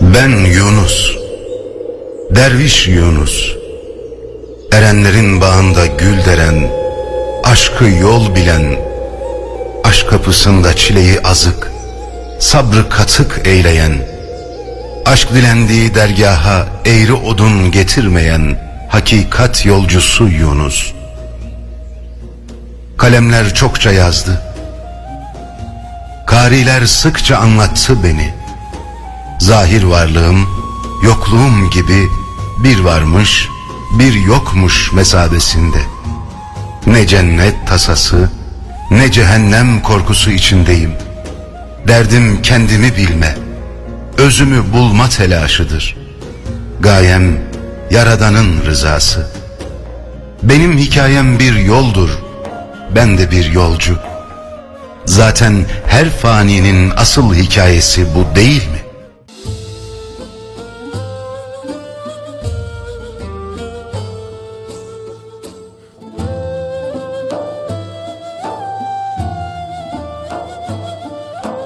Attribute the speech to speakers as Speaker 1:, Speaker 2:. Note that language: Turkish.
Speaker 1: Ben Yunus, derviş Yunus, erenlerin bağında gül deren, aşkı yol bilen, aşk kapısında çileyi azık, sabrı katık eyleyen, aşk dilendiği dergaha eğri odun getirmeyen, hakikat yolcusu Yunus. Kalemler çokça yazdı, kariler sıkça anlattı beni. Zahir varlığım, yokluğum gibi bir varmış, bir yokmuş mesabesinde. Ne cennet tasası, ne cehennem korkusu içindeyim. Derdim kendimi bilme, özümü bulma telaşıdır. Gayem Yaradan'ın rızası. Benim hikayem bir yoldur, ben de bir yolcu. Zaten her faninin asıl hikayesi bu değil mi?